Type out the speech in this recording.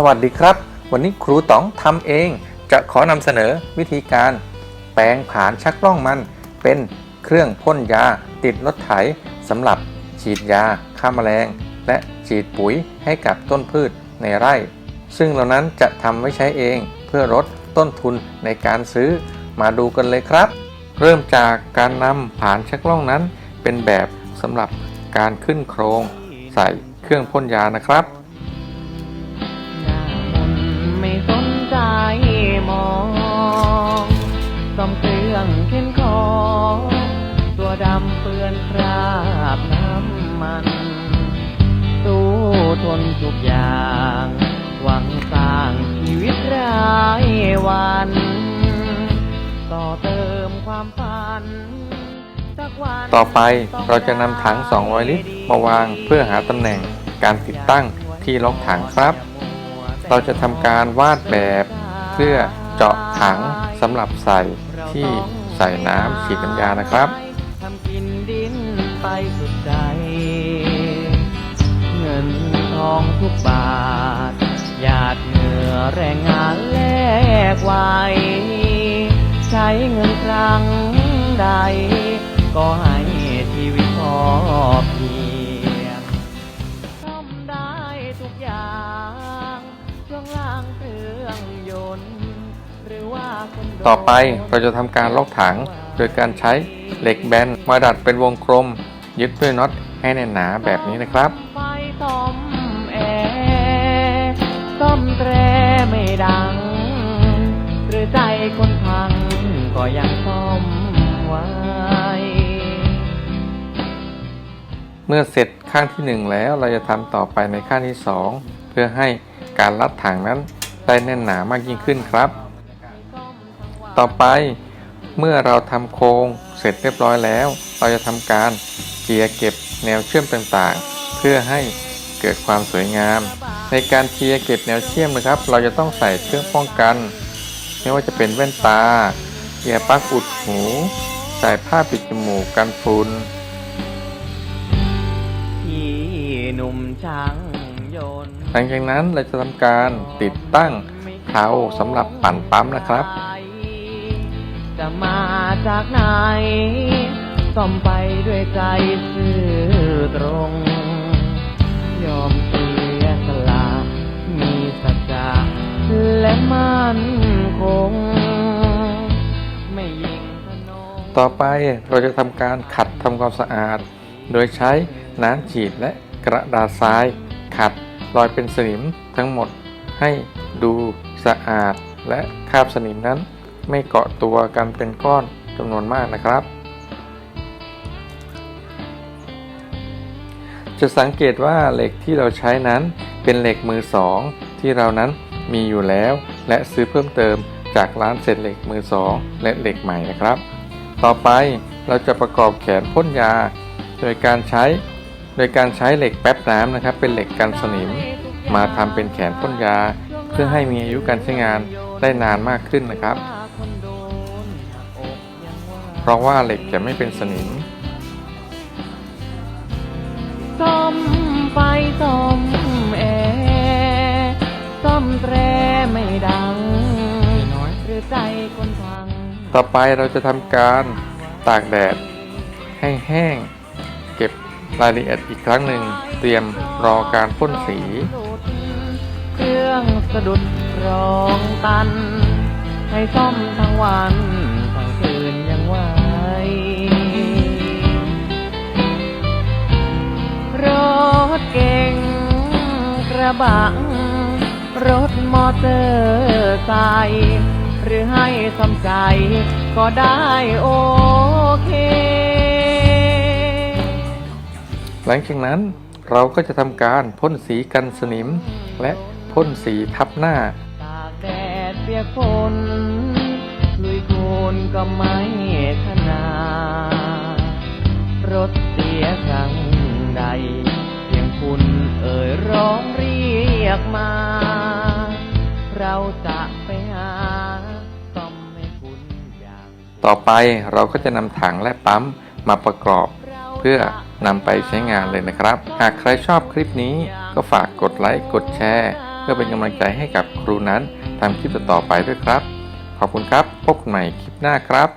สวัสดีครับ วันนี้ครูต๋องทำเอง จะขอนำเสนอวิธีการ แปลงผานชักล่องมัน เป็นเครื่องพ่นยาติดรถไถสำหรับฉีดยาฆ่าแมลง และฉีดปุ๋ยให้กับต้นพืชในไร่ ซึ่งเหล่านั้นจะทำไว้ใช้เองเพื่อลดต้นทุนในการซื้อมาดูกันเลยครับ เริ่มจากการนำผานชักล่องนั้น เป็นแบบสำหรับการขึ้นโครง ใส่เครื่องพ่นยานะครับ ทนทุกอย่าง หวังสร้างชีวิตรายวัน ต่อเติมความฝันสักวันต่อไปเราจะนำถัง 200 ลิตร มาวางเพื่อหาตำแหน่งการติดตั้งที่ล็อกถังครับ เราจะทำการวาดแบบเพื่อเจาะถังสำหรับใส่ที่ใส่น้ำฉีดน้ำยานะครับทำกินดินไป แรงงานแลกไว้ ใช้เงินครั้งใด ก็ให้ชีวิตพอเพียงทำได้ทุกอย่างช่วงล่างเครื่องยนต์หรือว่าคนโดนต่อไปเราจะทำการลอกถัง โดยการใช้เหล็กแบนมาดัดเป็นวงกลม ยึดด้วยน็อตให้แน่นหนาแบบนี้นะครับไฟซ่อมแอร์ซ่อมแตร ดัง หรือใจคนพังก็ยังซ่อมไว้ เมื่อเสร็จข้างที่1แล้วเราจะทำต่อไปในข้างที่2เพื่อให้การรัดถังนั้นได้แน่นหนามากยิ่งขึ้นครับ ต่อไปเมื่อเราทำโครงเสร็จเรียบร้อยแล้ว เราจะทำการเจียเก็บแนวเชื่อมต่างๆ เพื่อให้เกิดความสวยงาม ในการเจียเก็บแนวเชื่อมนะครับ เราจะต้องใส่เครื่องป้องกัน ไม่ว่าจะเป็นแว่นตาเอียร์ปลั๊กอุดหูใส่ผ้าปิดจมูกกันฝุ่นที่หนุ่มช่างยนต์หลังจากนั้นเราจะทำการติดตั้งเพลาสำหรับปั่นปั๊มนะครับ จะมาจากไหนซ่อมไปด้วยใจซื่อตรง มันคง ไม่ยิงพนงต่อไปเราจะทำการขัดทำความสะอาด โดยใช้น้ำฉีดและกระดาษทราย ขัดรอยเป็นสนิมทั้งหมดให้ดูสะอาด และคราบสนิมนั้นไม่เกาะตัวกันเป็นก้อนจำนวนมากนะครับ จะสังเกตว่าเหล็กที่เราใช้นั้นเป็นเหล็กมือสองที่เรานั้นมีอยู่แล้ว และซื้อเพิ่มเติมจากร้านเศษเหล็กมือสองและเหล็กใหม่นะครับ ต่อไปเราจะประกอบแขนพ่นยา โดยการใช้โดยการใช้เหล็กแป๊บน้ำนะครับ เป็นเหล็กกันสนิม มาทำเป็นแขนพ่นยา เพื่อให้มีอายุการใช้งานได้นานมากขึ้นนะครับ เพราะว่าเหล็กจะไม่เป็นสนิมซ่อมไฟซ่อ ต่อไปเราจะทำการตากแดดให้แห้ง เก็บรายละเอียดอีกครั้งหนึ่ง เตรียมรอการพ่นสี เครื่องสะดุดร้องตัน ให้ซ่อมทั้งวันทั้งคืนยังไหวรถเก่งกระบะรถมอเตอร์ไซค์ หรือให้ซ่อมใจ ก็ได้โอเค หลังจากนั้นเราก็จะทำการพ่นสีกันสนิม และพ่นสีทับหน้า ตากแดดเปียกฝนลุยโคลนก็ไม่ถนาดรถเสียครั้งใด เพียงคุณเอ่ยร้องเรียกมา เราจะ ต่อไปเราก็จะนำถังและปั๊มมาประกอบ เพื่อนำไปใช้งานเลยนะครับ หากใครชอบคลิปนี้ก็ฝากกดไลค์กดแชร์ เพื่อเป็นกำลังใจให้กับครูนั้นทำคลิปต่อไปด้วยครับ ขอบคุณครับ พบกันใหม่คลิปหน้าครับ